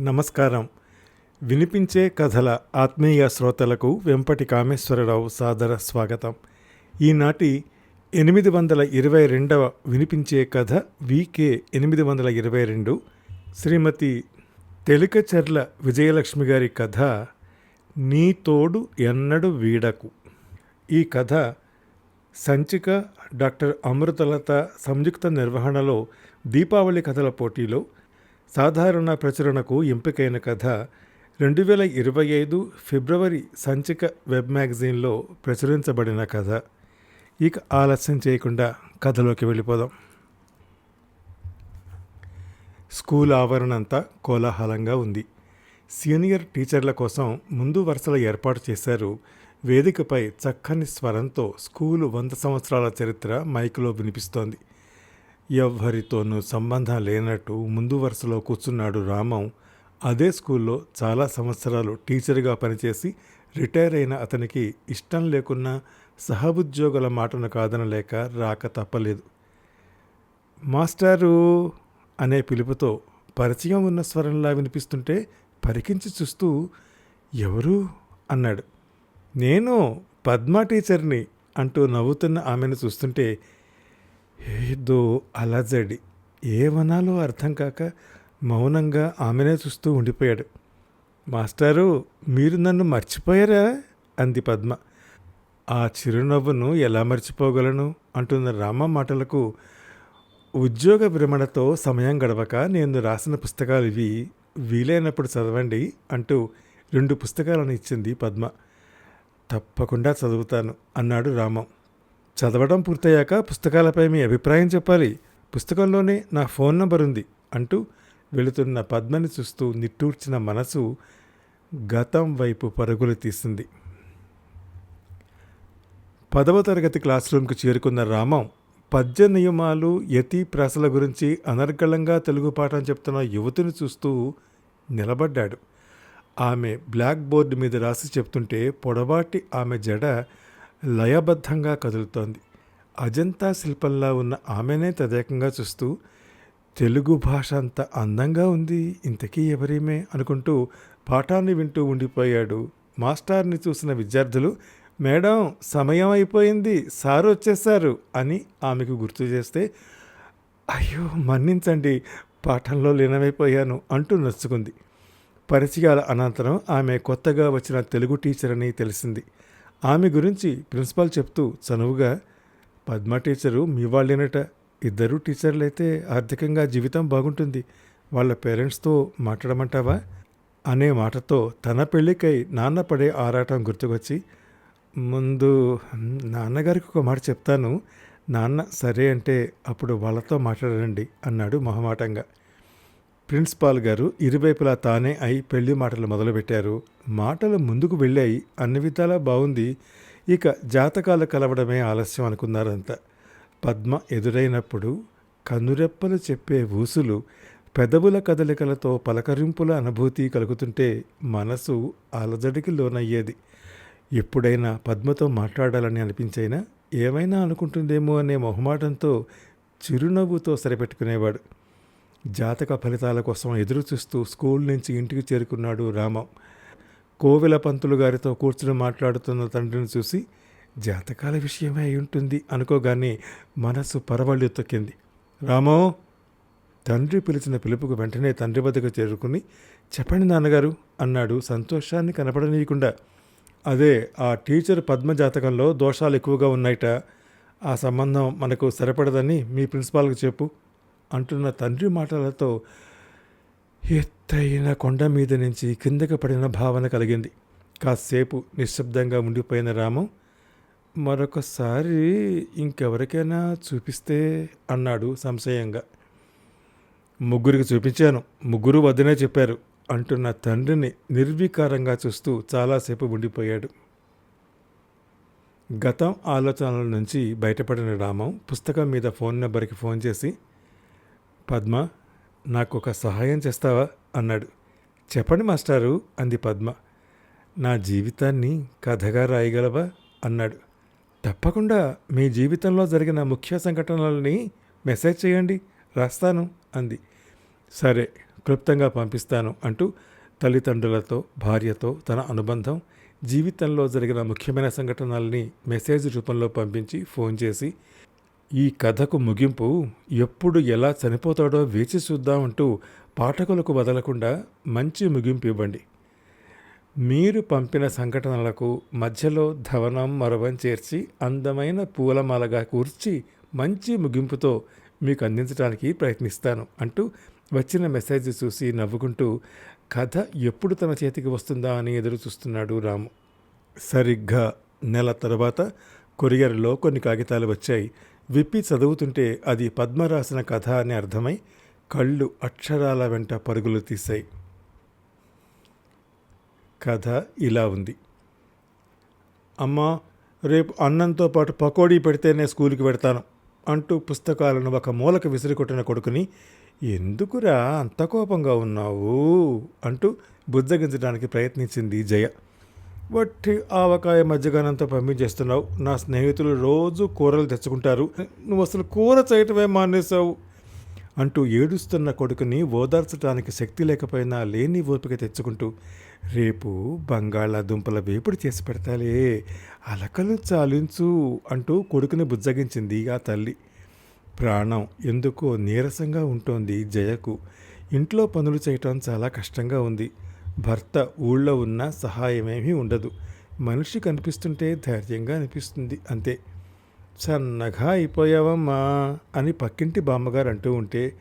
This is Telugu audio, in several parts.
నమస్కారం. వినిపించే కథల ఆత్మీయ శ్రోతలకు వెంపటి కామేశ్వరరావు సాదర స్వాగతం. ఈనాటి ఎనిమిది వందల ఇరవై రెండవ వినిపించే కథ వికే ఎనిమిది వందల ఇరవై రెండు శ్రీమతి తెలికచర్ల విజయలక్ష్మి గారి కథ నీ తోడు ఎన్నడు వీడకు. ఈ కథ సంచిక డాక్టర్ అమృతలత సంయుక్త నిర్వహణలో దీపావళి కథల పోటీలో సాధారణ ప్రచురణకు ఎంపికైన కథ రెండు వేల ఇరవై ఐదు ఫిబ్రవరి సంచిక వెబ్ మ్యాగజైన్లో ప్రచురించబడిన కథ. ఇక ఆలస్యం చేయకుండా కథలోకి వెళ్ళిపోదాం. స్కూల్ ఆవరణ అంతా కోలాహలంగా ఉంది. సీనియర్ టీచర్ల కోసం ముందు వరుసల ఏర్పాటు చేశారు వేదికపై చక్కని స్వరంతో స్కూలు వంద సంవత్సరాల చరిత్ర మైకులో వినిపిస్తోంది. ఎవ్వరితోనూ సంబంధం లేనట్టు ముందు వరుసలో కూర్చున్నాడు రామం. అదే స్కూల్లో చాలా సంవత్సరాలు టీచర్గా పనిచేసి రిటైర్ అయిన అతనికి ఇష్టం లేకున్నా సహోద్యోగుల మాటను కాదనలేక రాక తప్పలేదు. మాస్టారు అనే పిలుపుతో పరిచయం ఉన్న స్వరంలా వినిపిస్తుంటే పరికించి చూస్తూ ఎవరు? అన్నాడు. నేను పద్మ టీచర్ని అంటూ నవ్వుతున్న ఆమెను చూస్తుంటే ఏదో అలజడి. ఏమనాలో అర్థం కాక మౌనంగా ఆమెనే చూస్తూ ఉండిపోయాడు. మాస్టారు మీరు నన్ను మర్చిపోయారా? అంది పద్మ. ఆ చిరునవ్వును ఎలా మర్చిపోగలను? అంటున్న రామ మాటలకు ఉద్యోగ భ్రమణతో సమయం గడవక నేను రాసిన పుస్తకాలు ఇవి వీలైనప్పుడు చదవండి అంటూ రెండు పుస్తకాలను ఇచ్చింది పద్మ. తప్పకుండా చదువుతాను అన్నాడు రామం. చదవడం పూర్తయ్యాక పుస్తకాలపై మీ అభిప్రాయం చెప్పాలి. పుస్తకంలోనే నా ఫోన్ నంబర్ ఉంది అంటూ వెళుతున్న పద్మని చూస్తూ నిట్టూర్చిన మనసు గతం వైపు పరుగులు తీసింది. పదవ తరగతి క్లాస్ రూమ్కి చేరుకున్న రామం పద్య నియమాలు యతి ప్రాసల గురించి అనర్గళంగా తెలుగు పాఠం చెప్తున్న యువతిని చూస్తూ నిలబడ్డాడు. ఆమె బ్లాక్ బోర్డు మీద రాసి చెప్తుంటే పొడవాటి ఆమె జడ లయబద్ధంగా కదులుతోంది. అజంతా శిల్పంలా ఉన్న ఆమెనే తదేకంగా చూస్తూ తెలుగు భాష అంత అందంగా ఉంది ఇంతకీ ఎవరేమే? అనుకుంటూ పాఠాన్ని వింటూ ఉండిపోయాడు. మాస్టార్ని చూసిన విద్యార్థులు మేడం సమయం అయిపోయింది సార్ వచ్చేసారు అని ఆమెకు గుర్తు చేస్తే అయ్యో మన్నించండి పాఠంలో లీనమైపోయాను అంటూ నచ్చుకుంది. పరిచయాల అనంతరం ఆమె కొత్తగా వచ్చిన తెలుగు టీచర్ అని తెలిసింది. ఆమె గురించి ప్రిన్సిపాల్ చెప్తూ చనువుగా పద్మ టీచరు మీ వాళ్ళేనట. ఇద్దరు టీచర్లైతే ఆర్థికంగా జీవితం బాగుంటుంది. వాళ్ళ పేరెంట్స్తో మాట్లాడమంటావా? అనే మాటతో తన పెళ్ళికై నాన్న పడే ఆరాటం గుర్తుకొచ్చి ముందు నాన్నగారికి ఒక మాట చెప్తాను. నాన్న సరే అంటే అప్పుడు వాళ్ళతో మాట్లాడండి అన్నాడు మొహమాటంగా. ప్రిన్సిపాల్ గారు ఇరువైపులా తానే అయి పెళ్ళి మాటలు మొదలుపెట్టారు. మాటలు ముందుకు వెళ్ళాయి. అన్ని విధాలా బాగుంది ఇక జాతకాలు కలవడమే ఆలస్యం అనుకున్నారంతా. పద్మ ఎదురైనప్పుడు కనురెప్పలు చెప్పే ఊసులు పెదవుల కదలికలతో పలకరింపుల అనుభూతి కలుగుతుంటే మనసు అలజడికి లోనయ్యేది. ఎప్పుడైనా పద్మతో మాట్లాడాలని అనిపించైనా ఏమైనా అనుకుంటుందేమో అనే మొహమాటంతో చిరునవ్వుతో సరిపెట్టుకునేవాడు. జాతక ఫలితాల కోసం ఎదురుచూస్తూ స్కూల్ నుంచి ఇంటికి చేరుకున్నాడు రామం. కోవెల పంతులు గారితో కూర్చుని మాట్లాడుతున్న తండ్రిని చూసి జాతకాల విషయమే ఉంటుంది అనుకోగానే మనసు పరవళ్ళు తొక్కింది. రామో! తండ్రి పిలిచిన పిలుపుకు వెంటనే తండ్రి వద్దకు చేరుకుని చెప్పండి నాన్నగారు అన్నాడు. సంతోషాన్ని కనపడనీయకుండా అదే ఆ టీచర్ పద్మ జాతకంలో దోషాలు ఎక్కువగా ఉన్నాయట. ఆ సంబంధం మనకు సరిపడదని మీ ప్రిన్సిపాల్కి చెప్పు. అంటున్న తండ్రి మాటలతో ఎత్తైన కొండ మీద నుంచి కిందకి పడిన భావన కలిగింది. కాసేపు నిశ్శబ్దంగా ఉండిపోయిన రామం మరొకసారి ఇంకెవరికైనా చూపిస్తే అన్నాడు సంశయంగా. ముగ్గురికి చూపించాను ముగ్గురు వద్దనే చెప్పారు అంటున్న తండ్రిని నిర్వీకారంగా చూస్తూ చాలాసేపు ఉండిపోయాడు. గతం ఆలోచనల నుంచి బయటపడిన రామం పుస్తకం మీద ఫోన్ నెంబర్కి ఫోన్ చేసి పద్మ నాకు ఒక సహాయం చేస్తావా? అన్నాడు. చెప్పండి మాస్టారు అంది పద్మ. నా జీవితాన్ని కథగా రాయగలవా? అన్నాడు. తప్పకుండా మీ జీవితంలో జరిగిన ముఖ్య సంఘటనలని మెసేజ్ చేయండి రాస్తాను అంది. సరే క్లుప్తంగా పంపిస్తాను అంటూ తల్లిదండ్రులతో భార్యతో తన అనుబంధం జీవితంలో జరిగిన ముఖ్యమైన సంఘటనల్ని మెసేజ్ రూపంలో పంపించి ఫోన్ చేసి ఈ కథకు ముగింపు ఎప్పుడు ఎలా చనిపోతాడో వేచి చూద్దాం అంటూ పాఠకులకు వదలకుండా మంచి ముగింపు ఇవ్వండి. మీరు పంపిన సంఘటనలకు మధ్యలో ధవనం మరవం చేర్చి అందమైన పూలమాలగా కూర్చి మంచి ముగింపుతో మీకు అందించడానికి ప్రయత్నిస్తాను అంటూ వచ్చిన మెసేజ్ చూసి నవ్వుకుంటూ కథ ఎప్పుడు తన చేతికి వస్తుందా అని ఎదురు చూస్తున్నాడు రాము. సరిగ్గా నెల తర్వాత కొరియర్లో కొన్ని కాగితాలు వచ్చాయి. విప్పి చదువుతుంటే అది పద్మ రాసిన కథ అని అర్థమై కళ్ళు అక్షరాల వెంట పరుగులు తీశాయి. కథ ఇలా ఉంది. అమ్మా రేపు అన్నంతో పాటు పకోడీ పెడితేనే స్కూల్కి పెడతాను అంటూ పుస్తకాలను ఒక మూలకు విసిరికొట్టిన కొడుకుని ఎందుకురా అంత కోపంగా ఉన్నావు? అంటూ బుజ్జగించడానికి ప్రయత్నించింది జయ. వట్టి ఆవకాయ మధ్యగానంతో పంపించేస్తున్నావు. నా స్నేహితులు రోజు కూరలు తెచ్చుకుంటారు. నువ్వు అసలు కూర చేయటమే మానేశావు. అంటూ ఏడుస్తున్న కొడుకుని ఓదార్చడానికి శక్తి లేకపోయినా లేని ఓపిక తెచ్చుకుంటూ రేపు బంగాళాదుంపల వేపుడు చేసి పెడతాలే అలకలు చాలించు అంటూ కొడుకుని బుజ్జగించింది ఆ తల్లి. ప్రాణం ఎందుకో నీరసంగా ఉంటోంది జయకు. ఇంట్లో పనులు చేయటం చాలా కష్టంగా ఉంది. భర్త ఊళ్ళో ఉన్న సహాయమేమీ ఉండదు. మనిషి కనిపిస్తుంటే ధైర్యంగా అనిపిస్తుంది అంతే. సన్నగా అయిపోయావమ్మా అని పక్కింటి బామ్మగారు అంటూ ఉంటే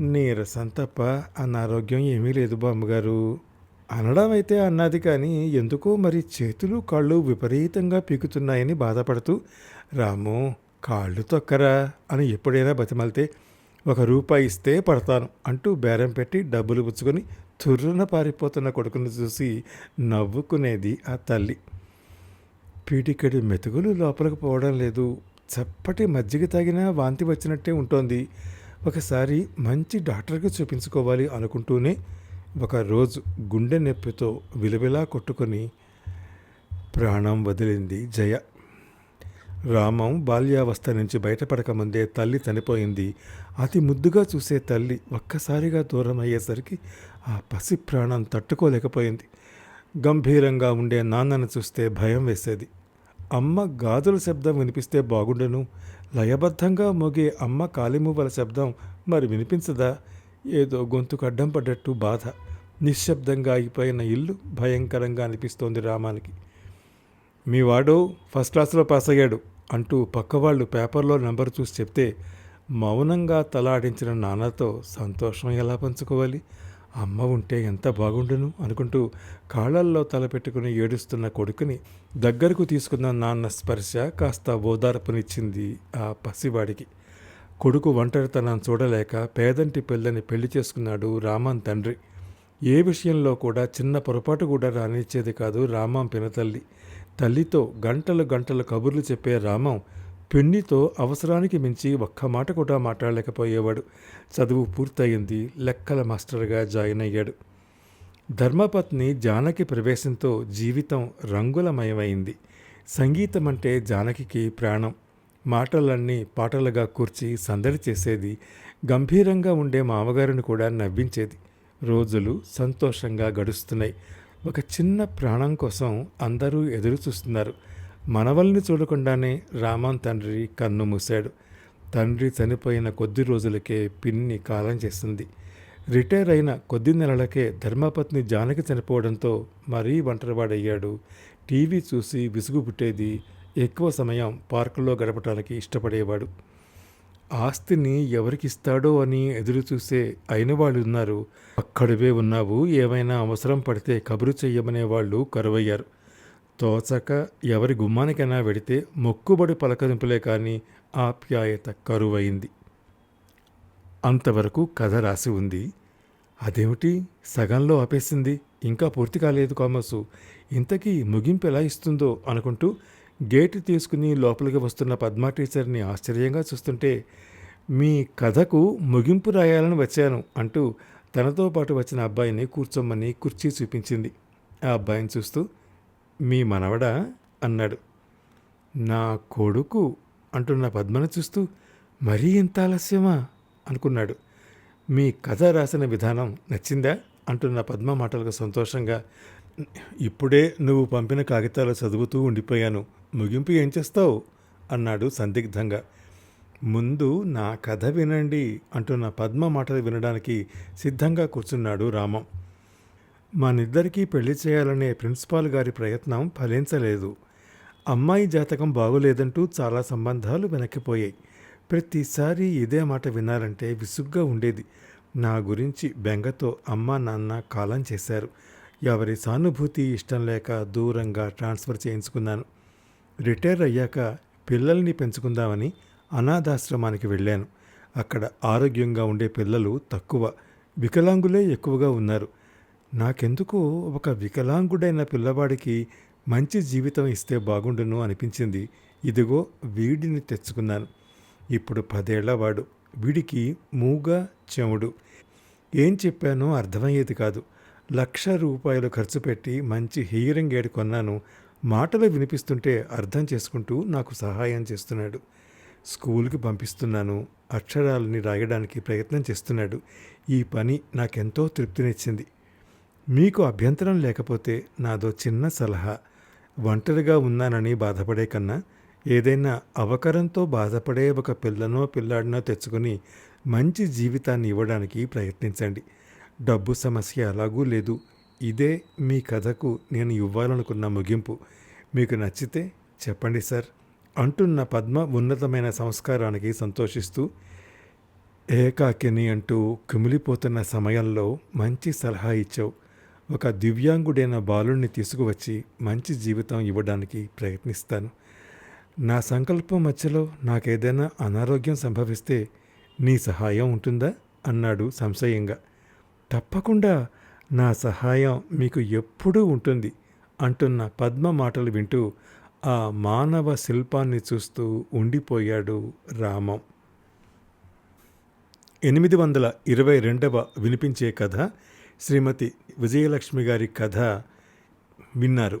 నీరసం తప్ప అనారోగ్యం ఏమీ లేదు బామ్మగారు. అనడం అయితే అన్నది కానీ ఎందుకో మరి చేతులు కాళ్ళు విపరీతంగా పీకుతున్నాయని బాధపడుతూ రాము కాళ్ళు తొక్కరా అని ఎప్పుడైనా బతిమలితే ఒక రూపాయి ఇస్తే పడతాను అంటూ బేరం పెట్టి డబ్బులు పుచ్చుకొని తుర్రున పారిపోతున్న కొడుకును చూసి నవ్వుకునేది ఆ తల్లి. పీటికెడు మెతుకులు లోపలికి పోవడం లేదు. చప్పటి మజ్జిగ తాగినా వాంతి వచ్చినట్టే ఉంటుంది. ఒకసారి మంచి డాక్టర్కి చూపించుకోవాలి అనుకుంటూనే ఒకరోజు గుండె నొప్పితో విలవిలా కొట్టుకొని ప్రాణం వదిలింది జయ. రామం బాల్యావస్థ నుంచి బయటపడకముందే తల్లి చనిపోయింది. అతి ముద్దుగా చూసే తల్లి ఒక్కసారిగా దూరం అయ్యేసరికి ఆ పసి ప్రాణం తట్టుకోలేకపోయింది. గంభీరంగా ఉండే నాన్నను చూస్తే భయం వేసేది. అమ్మ గాజుల శబ్దం వినిపిస్తే బాగుండును? లయబద్ధంగా మోగే అమ్మ కాలిమూవల శబ్దం మరి వినిపించదా? ఏదో గొంతుకు అడ్డం పడ్డట్టు బాధ. నిశ్శబ్దంగా అయిపోయిన ఇల్లు భయంకరంగా అనిపిస్తోంది రామానికి. మీ వాడు ఫస్ట్ క్లాస్లో పాస్ అయ్యాడు అంటూ పక్కవాళ్ళు పేపర్లో నెంబర్ చూసి చెప్తే మౌనంగా తలాడించిన నాన్నతో సంతోషం ఎలా పంచుకోవాలి? అమ్మ ఉంటే ఎంత బాగుండును? అనుకుంటూ కాళ్ళల్లో తలపెట్టుకుని ఏడుస్తున్న కొడుకుని దగ్గరకు తీసుకున్న నాన్న స్పర్శ కాస్త ఓదార్పునిచ్చింది ఆ పసివాడికి. కొడుకు ఒంటరితనం చూడలేక పేదంటి పిల్లని పెళ్ళి చేసుకున్నాడు రామన్ తండ్రి. ఏ విషయంలో కూడా చిన్న పొరపాటు కూడా రానిచ్చేది కాదు రామం పినతల్లి. తల్లితో గంటలు గంటల కబుర్లు చెప్పే రామం పెన్నితో అవసరానికి మించి ఒక్క మాట కూడా మాట్లాడలేకపోయేవాడు. చదువు పూర్తయింది లెక్కల మాస్టర్గా జాయిన్ అయ్యాడు. ధర్మపత్ని జానకి ప్రవేశంతో జీవితం రంగులమయమైంది. సంగీతం అంటే జానకి ప్రాణం. మాటలన్నీ పాటలుగా కూర్చి సందడి చేసేది గంభీరంగా ఉండే మామగారిని కూడా నవ్వించేది. రోజులు సంతోషంగా గడుస్తున్నాయి. ఒక చిన్న ప్రాణం కోసం అందరూ ఎదురు చూస్తున్నారు. మనవల్ని చూడకుండానే రామన్ తండ్రి కన్ను మూశాడు. తండ్రి చనిపోయిన కొద్ది రోజులకే పిన్ని కాలం చేస్తుంది. రిటైర్ అయిన కొద్ది నెలలకే ధర్మపత్ని జానకి చనిపోవడంతో మరీ ఒంటరివాడయ్యాడు. టీవీ చూసి విసుగు పుట్టేది ఎక్కువ సమయం పార్కులో గడపటానికి ఇష్టపడేవాడు. ఆస్తిని ఎవరికిస్తాడో అని ఎదురు చూసే అయిన వాళ్ళు ఉన్నారు అక్కడివే ఉన్నావు ఏమైనా అవసరం పడితే కబురు చెయ్యమనే వాళ్ళు కరువయ్యారు. తోచక ఎవరి గుమ్మానికైనా వెడితే మొక్కుబడి పలకరింపులే కానీ ఆప్యాయత కరువైంది. అంతవరకు కథ రాసి ఉంది. అదేమిటి? సగంలో ఆపేసింది. ఇంకా పూర్తి కాలేదు కామర్సు. ఇంతకీ ముగింపు ఎలా ఇస్తుందో అనుకుంటూ గేటు తీసుకుని లోపలికి వస్తున్న పద్మా టీచర్ని ఆశ్చర్యంగా చూస్తుంటే మీ కథకు ముగింపు రాయాలని వచ్చాను అంటూ తనతో పాటు వచ్చిన అబ్బాయిని కూర్చోమని కుర్చీ చూపించింది. ఆ అబ్బాయిని చూస్తూ మీ మనవడా? అన్నాడు. నా కొడుకు అంటున్న పద్మను చూస్తూ మరీ ఇంత ఆలస్యమా? అనుకున్నాడు. మీ కథ రాసిన విధానం నచ్చిందా? అంటున్న పద్మ మాటలకు సంతోషంగా ఇప్పుడే నువ్వు పంపిన కాగితాలు చదువుతూ ఉండిపోయాను. ముగింపు ఏం చేస్తావు? అన్నాడు సందిగ్ధంగా. ముందు నా కథ వినండి అంటున్న పద్మ మాటలు వినడానికి సిద్ధంగా కూర్చున్నాడు రామం. మనిద్దరికీ పెళ్ళి చేయాలనే ప్రిన్సిపాల్ గారి ప్రయత్నం ఫలించలేదు. అమ్మాయి జాతకం బాగులేదంటూ చాలా సంబంధాలు వెనక్కిపోయాయి. ప్రతిసారి ఇదే మాట వినాలంటే విసుగ్గా ఉండేది. నా గురించి బెంగతో అమ్మ నాన్న కాలం చేశారు. ఎవరి సానుభూతి ఇష్టం లేక దూరంగా ట్రాన్స్ఫర్ చేయించుకున్నాను. రిటైర్ అయ్యాక పిల్లల్ని పెంచుకుందామని అనాథాశ్రమానికి వెళ్ళాను. అక్కడ ఆరోగ్యంగా ఉండే పిల్లలు తక్కువ వికలాంగులే ఎక్కువగా ఉన్నారు. నాకెందుకో ఒక వికలాంగుడైన పిల్లవాడికి మంచి జీవితం ఇస్తే బాగుండును అనిపించింది. ఇదిగో వీడిని తెచ్చుకున్నాను. ఇప్పుడు పదేళ్ళవాడు వీడికి మూగ చెవుడు ఏం చెప్పానో అర్థమయ్యేది కాదు. లక్ష రూపాయలు ఖర్చు పెట్టి మంచి హియరింగ్ ఎయిడ్ కొన్నాను. మాటలు వినిపిస్తుంటే అర్థం చేసుకుంటూ నాకు సహాయం చేస్తున్నాడు. స్కూల్కి పంపిస్తున్నాను. అక్షరాలని రాయడానికి ప్రయత్నం చేస్తున్నాడు. ఈ పని నాకెంతో తృప్తినిచ్చింది. మీకు అభ్యంతరం లేకపోతే నాదో చిన్న సలహా. ఒంటరిగా ఉన్నానని బాధపడే కన్నా ఏదైనా అవకరంతో బాధపడే ఒక పిల్లనో పిల్లాడినో తెచ్చుకొని మంచి జీవితాన్ని ఇవ్వడానికి ప్రయత్నించండి. డబ్బు సమస్య అలాగూ లేదు. ఇదే మీ కథకు నేను ఇవ్వాలనుకున్న ముగింపు. మీకు నచ్చితే చెప్పండి సార్. అంటున్న పద్మ ఉన్నతమైన సంస్కారానికి సంతోషిస్తూ ఏకాకిని అంటూ కుమిలిపోతున్న సమయంలో మంచి సలహా ఇచ్చావు. ఒక దివ్యాంగుడైన బాలుణ్ణి తీసుకువచ్చి మంచి జీవితం ఇవ్వడానికి ప్రయత్నిస్తాను. నా సంకల్పం మధ్యలో నాకేదైనా అనారోగ్యం సంభవిస్తే నీ సహాయం ఉంటుందా? అన్నాడు సంశయంగా. తప్పకుండా. నా సహాయం మీకు ఎప్పుడూ ఉంటుంది అంటున్న పద్మ మాటలు వింటూ ఆ మానవ శిల్పాన్ని చూస్తూ ఉండిపోయాడు రామం. ఎనిమిది వందల ఇరవై రెండవ వినిపించే కథ శ్రీమతి విజయలక్ష్మి గారి కథ విన్నారు.